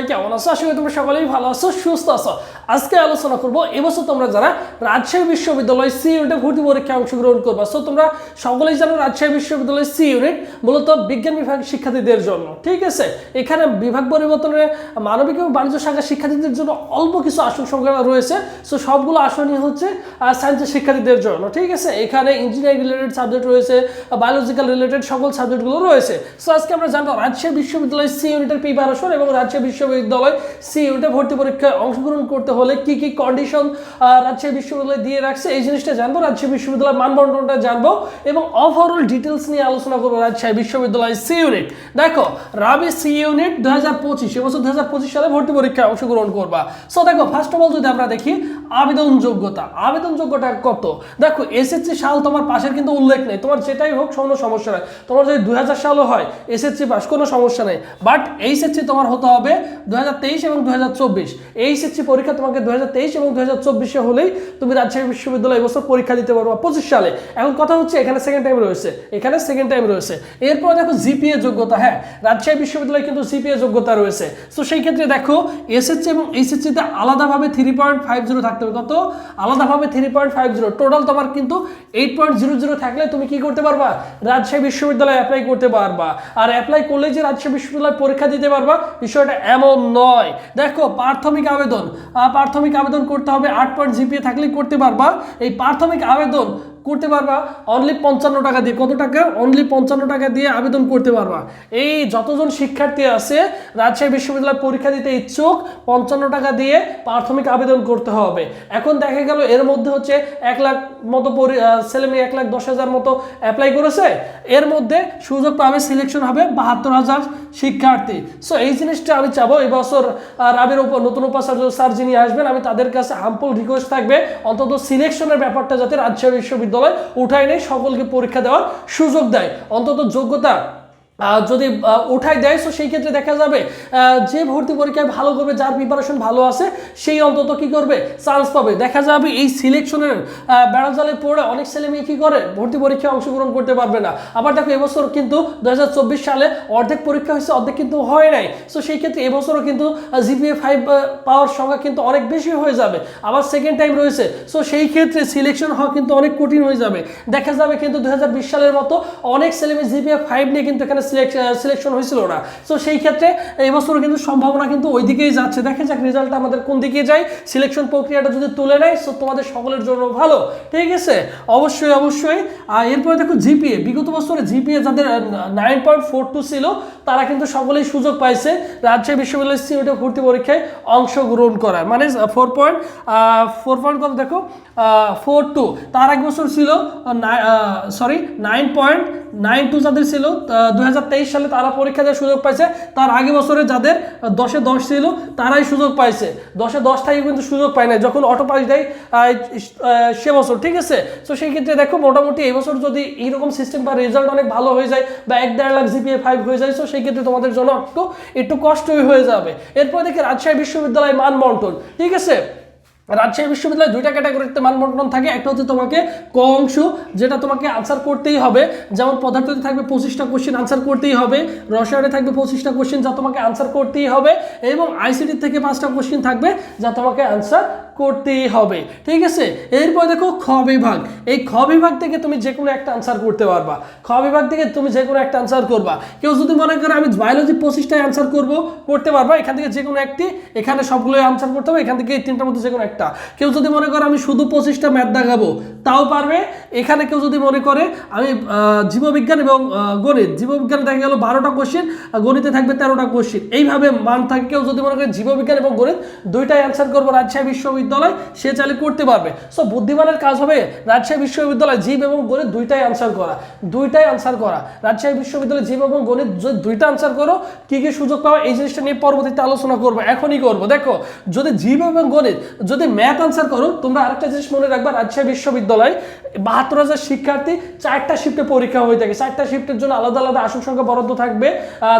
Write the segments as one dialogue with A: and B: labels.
A: কেমন আছো? আশা করি তোমরা সকলেই ভালো আছো, সুস্থ আছো। আজকে আলোচনা করব, এবছর তোমরা যারা রাজশাহী বিশ্ববিদ্যালয় সি ইউনিটে ভর্তি পরীক্ষায় অংশগ্রহণ করবা সো তোমরা সকলেই জানো রাজশাহী বিশ্ববিদ্যালয় সি ইউনিট মূলত বিজ্ঞান বিভাগ শিক্ষার্থীদের জন্য, ঠিক আছে? এখানে বিভাগ পরিবর্তনের মানবিক এবং বাণিজ্য শাখা শিক্ষার্থীদের জন্য অল্প কিছু আসন সংখ্যা রয়েছে সো সবগুলো আসনই হচ্ছে সায়েন্সের শিক্ষার্থীদের জন্য, ঠিক আছে? এখানে ইঞ্জিনিয়ারিং রিলেটেড সাবজেক্ট রয়েছে বায়োলজিক্যাল রিলেটেড সকল সাবজেক্টগুলো রয়েছে সো আজকে আমরা জানব রাজশাহী বিশ্ববিদ্যালয় সি ইউনিটের প্রিপারেশন এবং রাজশাহী বিশ্ববিদ্যালয় সি ভর্তি পরীক্ষায় অংশগ্রহণ করতে হলে কি কি কন্ডিশন রাজশাহী বিশ্ববিদ্যালয় দিয়ে রাখছে, এই জিনিসটা জানব। রাজশাহী বিশ্ববিদ্যালয়ের মানবন্টনটা জানব এবং ওভারঅল ডিটেলস নিয়ে আলোচনা করব রাজশাহী বিশ্ববিদ্যালয় সি ইউনিট দেখো, রাবি সি ইউনিট দু হাজার পঁচিশ এবছর দু হাজার পঁচিশ সালে ভর্তি পরীক্ষায় অংশগ্রহণ করবা। সো দেখো ফার্স্ট অফ অল যদি আমরা দেখি আবেদন যোগ্যতা আবেদন যোগ্যতা কত দেখো এসএসসি সাল তোমার পাশের কিন্তু উল্লেখ নেই। তোমার যেটাই হোক, কোনো সমস্যা নেই। তোমার যদি দুই হাজার সালও হয় এসএসসি পাস, কোনো সমস্যা নেই। বাট এইচএসসি তোমার হতে হবে দু হাজার তেইশ এবং দু হাজার চব্বিশ। এইচএসসি পরীক্ষা তোমাকে এবং হলেই তুমি রাজশাহী বিশ্ববিদ্যালয় পরীক্ষা দিতে সালে। এখন কথা হচ্ছে এখানে সেকেন্ড টাইম রয়েছে। এখানে সেকেন্ড টাইম রয়েছে। এরপর দেখো জিপিএ যোগ্যতা হ্যাঁ রাজশাহী কিন্তু জিপিএ যোগ্যতা রয়েছে। সেই ক্ষেত্রে দেখো, এসএসসি এবং আলাদাভাবে থ্রি পয়েন্ট ফাইভ জিরো থাকতে হবে। কত? আলাদাভাবে three point five zero total তোমার কিন্তু এইট পয়েন্ট জিরো জিরো থাকলে তুমি কি করতে পারবা? রাজশাহী বিশ্ববিদ্যালয়ে অ্যাপ্লাই করতে পারবা। আর অ্যাপ্লাই করলে যে রাজশাহী বিশ্ববিদ্যালয় পরীক্ষা দিতে পারবা, বিষয়টা এমন নয়। দেখো, প্রাথমিক আবেদন প্রাথমিক আবেদন করতে হবে, আট পয়েন্ট জিপিএ থাকলে করতে পারবা। এই প্রাথমিক আবেদন করতে পারবা? অনলি পঞ্চান্ন টাকা দিয়ে। কত টাকা? অনলি পঞ্চান্ন টাকা দিয়ে আবেদন করতে পারবা। এই যতজন শিক্ষার্থী আছে, রাজশাহী বিশ্ববিদ্যালয় পরীক্ষা দিতে ইচ্ছুক, পঞ্চান্ন টাকা দিয়ে প্রাথমিক আবেদন করতে হবে। এখন দেখা গেল এর মধ্যে হচ্ছে এক লাখ মতো ছেলে মেয়ে এক লাখ দশ হাজার মতো অ্যাপ্লাই করেছে। এর মধ্যে সুযোগ পাবে সিলেকশন হবে বাহাত্তর হাজার শিক্ষার্থী। সো এই জিনিসটা আমি চাবো। এবছর রাবের উপর নতুন উপাচার্য স্যার যিনি আসবেন, আমি তাদের কাছে হাম্পল রিকোয়েস্ট থাকবে অন্তত সিলেকশনের ব্যাপারটা যাতে রাজশাহী বিশ্ববিদ্যালয় উঠায় নেই সকলকে পরীক্ষা দেওয়ার সুযোগ দেয়। অন্তত যোগ্যতা যদি উঠাই দেয় তো সেই ক্ষেত্রে দেখা যাবে যে ভর্তি পরীক্ষায় ভালো করবে, যার প্রিপারেশন ভালো আছে, সেই অন্তত কি করবে? চান্স পাবে। দেখা যাবে এই সিলেকশনের বেড়াজালে পড়ে অনেক ছেলে মেয়ে কি করে? ভর্তি পরীক্ষায় অংশগ্রহণ করতে পারবে না। আবার দেখো, এবছর কিন্তু দু হাজার চব্বিশ সালে অর্ধেক পরীক্ষা হয়েছে, অর্ধেক কিন্তু হয় নাই। সো সেই ক্ষেত্রে এবছরও কিন্তু জিপিএ ফাইভ পাওয়ার সংখ্যা কিন্তু অনেক বেশি হয়ে যাবে। আবার সেকেন্ড টাইম রয়েছে। সো সেই ক্ষেত্রে সিলেকশন হওয়া কিন্তু অনেক কঠিন হয়ে যাবে। দেখা যাবে কিন্তু দু হাজার বিশ সালের মতো অনেক ছেলে মেয়ে জিপিএ ফাইভ নিয়ে কিন্তু এখানে সিলেকশন হয়েছিল না। সো সেই ক্ষেত্রে এবছর কিন্তু সম্ভাবনা কিন্তু ওই দিকেই যাচ্ছে। দেখা যাক রেজাল্ট আমাদের কোন দিকে যায়। সিলেকশন প্রক্রিয়াটা যদি তুলে নেয় সো তোমাদের সকলের জন্য ভালো। ঠিক আছে? অবশ্যই অবশ্যই। আর এরপরে দেখো জিপিএ বিগত বছরে জিপিএ যাদের নাইন পয়েন্ট ফোর টু ছিল, তারা কিন্তু সকলেই সুযোগ পাইছে রাজশাহী বিশ্ববিদ্যালয় সিউটে ভর্তি পরীক্ষায় অংশগ্রহণ করার। মানে ফোর পয়েন্ট ফোর পয়েন্ট কত দেখো? ফোর টু তার এক বছর ছিল sorry nine point nine two যাদের ছিল দু হাজার তেইশ সালে তারা পরীক্ষা দেওয়ার সুযোগ পাইছে। তার আগে বছরে যাদের দশে দশ ছিল, তারাই সুযোগ পাইছে। দশে দশ থেকে কিন্তু সুযোগ পায় না যখন অটো পাস দেয় সে বছর, ঠিক আছে? তো সেই ক্ষেত্রে দেখো, মোটামুটি এই বছর যদি এইরকম সিস্টেম বা রেজাল্ট অনেক ভালো হয়ে যায়, বা এক দেড় লাখ জিপিএ ফাইভ হয়ে যায়, তো সেই ক্ষেত্রে তোমাদের জন্য একটু একটু কষ্টই হয়ে যাবে। এরপর দেখি রাজশাহী বিশ্ববিদ্যালয় মান মানবন্টন, ঠিক আছে? রাজশাহী বিশ্ববিদ্যালয়ে দুইটা ক্যাটাগরিতে মানবন্টন থাকে। একটা হচ্ছে তোমাকে ক অংশ যেটা তোমাকে আনসার করতেই হবে। যেমন পদার্থতে থাকবে পঁচিশটা কোশ্চেন আনসার করতেই হবে। রসায়নে থাকবে পঁচিশটা কোশ্চেন যা তোমাকে আনসার করতেই হবে। এবং আইসিটি থেকে পাঁচটা কোশ্চেন থাকবে যা তোমাকে আনসার করতেই হবে। ঠিক আছে? এরপর দেখো খ বিভাগ। এই খ বিভাগ থেকে তুমি যে কোনো একটা আনসার করতে পারবা। খ বিভাগ থেকে তুমি যে কোনো একটা আনসার করবা। কেউ যদি মনে করে আমি বায়োলজি পঁচিশটায় আনসার করব, করতে পারবা, এখান থেকে যে কোনো একটি, এখানে সবগুলোই আনসার করতে হবে, এখান থেকে তিনটার মধ্যে যে কোনো একটা। কেউ যদি মনে করে আমি শুধু পঁচিশটা ম্যাথ দেখাবো তাও পারবে। এখানে কেউ যদি মনে করে, আমি জীববিজ্ঞান এবং গণিত, জীববিজ্ঞানে দেখা গেল বারোটা কোশ্চেন গণিতে থাকবে তেরোটা কোশ্চেন এইভাবে মান থাকে, কেউ যদি মনে করে জীববিজ্ঞান এবং গণিত দুইটাই অ্যান্সার করব রাজশাহী বিশ্ববিদ্যালয়, সে চাইলে করতে পারবে। সো বুদ্ধিমানের কাজ হবে রাজশাহী বিশ্ববিদ্যালয় জীব এবং গণিত দুইটাই আনসার করা। দুইটাই আনসার করা। রাজশাহী বিশ্ববিদ্যালয় জীব এবং গণিত যদি দুইটা আনসার করো, কি কি সুযোগ পাওয়া এই জিনিসটা নিয়ে পরবর্তীতে আলোচনা করব। এখনই করব। দেখো, যদি জীব এবং গণিত যদি ম্যাথ আনসার করো, তোমরা আরেকটা জিনিস মনে রাখবা, রাজশাহী বিশ্ববিদ্যালয় বাহাত্তর হাজার শিক্ষার্থী চারটা শিফটে পরীক্ষা হয়ে থাকে। চারটা শিফটের জন্য আলাদা আলাদা আসন সংখ্যা বরাদ্দ থাকবে।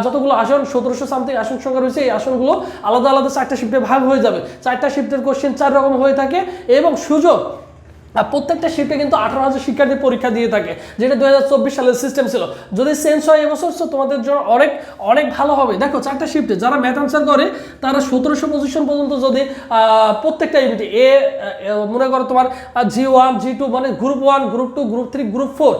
A: যতগুলো আসন, সতেরোশো সামথিং আসন সংখ্যা রয়েছে, এই আসনগুলো আলাদা আলাদা চারটা শিফটে ভাগ হয়ে যাবে। চারটা শিফটের কোশ্চেন চার রকম হয়ে থাকে এবং সুযোগ প্রত্যেকটা শিফটে কিন্তু আঠারো হাজার শিক্ষার্থী পরীক্ষা দিয়ে থাকে, যেটা দু হাজার চব্বিশ সালের সিস্টেম ছিল। যদি চেঞ্জ হয় এবছর তো তোমাদের জন্য অনেক অনেক ভালো হবে। দেখো, চারটা শিফটে যারা ম্যাথ আনসার করে, তারা সতেরোশো পজিশন পর্যন্ত যদি প্রত্যেকটা ইউনিটে এ মনে করো তোমার জি ওয়ান জি টু মানে group one group two group three group four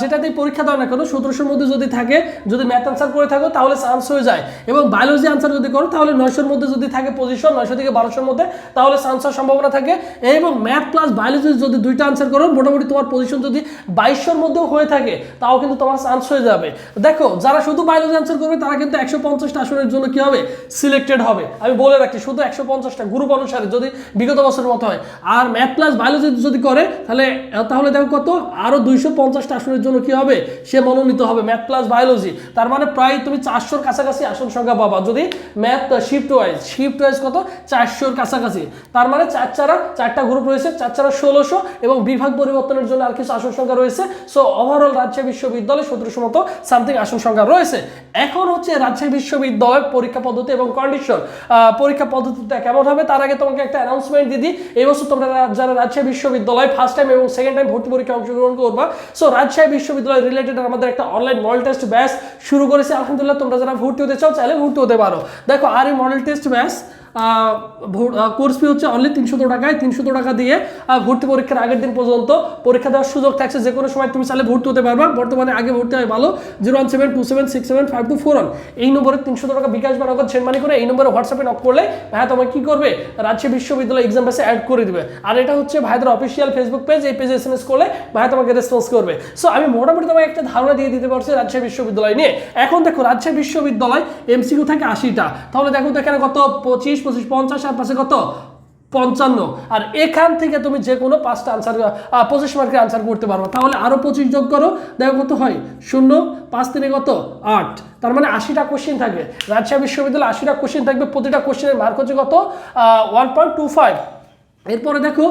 A: যেটাতেই পরীক্ষা দেওয়া না কেন, সতেরোশোর মধ্যে যদি থাকে, যদি ম্যাথ আনসার করে থাকো, তাহলে চান্স হয়ে যায়। এবং বায়োলজি আনসার যদি করো, তাহলে নয়শোর মধ্যে যদি থাকে পজিশন নয়শো থেকে বারোশোর মধ্যে, তাহলে চান্স হওয়ার সম্ভাবনা থাকে। এবং ম্যাথ প্লাস বায়োলজি যদি দুইটা আনসার করো, মোটামুটি তোমার পজিশন যদি বাইশশোর মধ্যেও হয়ে থাকে, তাও কিন্তু তোমার চান্স হয়ে যাবে। দেখো, যারা শুধু বায়োলজি আনসার করবে, তারা কিন্তু একশো পঞ্চাশটা আসনের জন্য কি হবে? সিলেক্টেড হবে। আমি বলে রাখি শুধু একশো পঞ্চাশটা গ্রুপ অনুসারে যদি বিগত বছরের মতো হয়। আর ম্যাথ প্লাস বায়োলজি যদি করে, তাহলে তাহলে দেখো কত? আরও দুইশো পঞ্চাশটা আসনের জন্য কি হবে? সে মনোনীত হবে ম্যাথ প্লাস বায়োলজি তার মানে প্রায় তুমি চারশোর কাছাকাছি আসন সংখ্যা পাবা। যদি math shift wise shift wise কত? চারশোর কাছাকাছি। তার মানে চার চারা, চারটা গ্রুপ রয়েছে, চার চারা ষোলোশো এবং বিভাগ পরিবর্তনের জন্য আর কিছু আসন সংখ্যা রয়েছে। সো ওভারঅল রাজশাহী বিশ্ববিদ্যালয়ে সতেরোশো মতো সামথিং আসন সংখ্যা রয়েছে। এখন হচ্ছে রাজশাহী বিশ্ববিদ্যালয়ের পরীক্ষা পদ্ধতি এবং কন্ডিশন পরীক্ষা পদ্ধতিটা কেমন হবে তার আগে তোমাকে একটা অ্যানাউন্সমেন্ট দিয়ে দিই। এই বছর তোমরা যারা রাজশাহী বিশ্ববিদ্যালয় ফার্স্ট টাইম এবং সেকেন্ড টাইম ভর্তি পরীক্ষা অংশগ্রহণ করবা। সো রাজশাহী বিশ্ববিদ্যালয় রিলেটেড আমাদের একটা অনলাইন মডেল টেস্ট ব্যাচ শুরু করেছি। আলহামদুলিল্লাহ তোমরা যারা ভর্তি হতে চাও, চাইলে ভর্তি হতে পারো। দেখো, আর এই model test batch course fee হচ্ছে অনলি তিনশো টাকায়। তিনশো টাকা দিয়ে ভর্তি পরীক্ষার আগের দিন পর্যন্ত পরীক্ষা দেওয়ার সুযোগ থাকছে। যে কোনো সময় তুমি চাইলে ভর্তি হতে পারবা। বর্তমানে আগে ভর্তি হয় ভালো। Zero one seven, two seven, six seven, five two four one. এই নম্বরে তিনশো টাকা বিকাশ বা নগদ মানি করে এই নম্বরে হোয়াটসঅ্যাপে নক করলে, ভাইয়া তোমার কি করবে? রাজশাহী বিশ্ববিদ্যালয় এক্সাম বেসে অ্যাড করে দিবে। আর এটা হচ্ছে ভাইদের অফিসিয়াল ফেসবুক পেজ এই পেজে এস এম এস করলে ভাইয়া তোমাকে রেসপন্স করবে। সো আমি মোটামুটি তোমাকে একটা ধারণা দিয়ে দিতে পারছি রাজশাহী বিশ্ববিদ্যালয় নিয়ে। এখন দেখো রাজশাহী বিশ্ববিদ্যালয় এমসিকিউ থাকে আশিটা। তাহলে দেখো তো এখানে কত? পঁচিশ পঁচিশ, পঞ্চাশ, আর পাশে কত? পঞ্চান্ন। আর এখান থেকে তুমি যে কোনো পাঁচটা আনসার পঁচিশ মার্কের আনসার করতে পারব। তাহলে আরও পঁচিশ যোগ করো, দেখো কত হয়। শূন্য, পাঁচ তিনে কত? আট। তার মানে আশিটা কোশ্চেন থাকে। রাজশাহী বিশ্ববিদ্যালয়ে আশিটা কোশ্চেন থাকবে। প্রতিটা কোশ্চেনের মার্ক হচ্ছে কত? ওয়ান পয়েন্ট টু ফাইভ এরপরে দেখো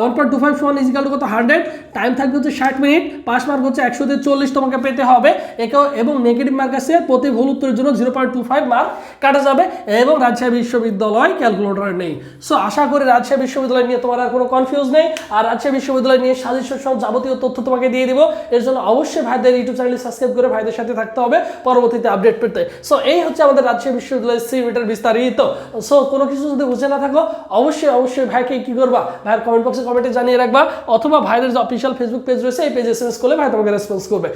A: ওয়ান পয়েন্ট টু ফাইভ সমান ইজিক্যাল কত? হান্ড্রেড টাইম থাকবে হচ্ছে ষাট মিনিট। পাস মার্ক হচ্ছে একশো দিয়ে চল্লিশ তোমাকে পেতে হবে। একেও এবং নেগেটিভ মার্ক আছে প্রতি ভুল উত্তরের জন্য zero point two five mark কাটা যাবে। এবং রাজশাহী বিশ্ববিদ্যালয় ক্যালকুলেটর নেই। সো আশা করি রাজশাহী বিশ্ববিদ্যালয় নিয়ে তোমার আর কোনো কনফিউজ নেই। আর রাজশাহী বিশ্ববিদ্যালয় নিয়ে সাজেশন সব যাবতীয় তথ্য তোমাকে দিয়ে দিব। এর জন্য অবশ্যই ভাইদের ইউটিউব চ্যানেল সাবস্ক্রাইব করে ভাইদের সাথে থাকতে হবে পরবর্তীতে আপডেট পেতে। সো এই হচ্ছে আমাদের রাজশাহী বিশ্ববিদ্যালয়ের সি মিটার বিস্তারিত। সো কোনো কিছু যদি বুঝে না থাকো, অবশ্যই অবশ্যই ভাইকে কি করবা? ভাইয়ের কমেন্ট বক্সে কমেন্টে জানিয়ে রাখবা। অথবা ভাইয়ের যে অফিসিয়াল ফেসবুক পেজ রয়েছে, এই পেজে এস করলে ভাই তোমাকে রেসপন্স করবে।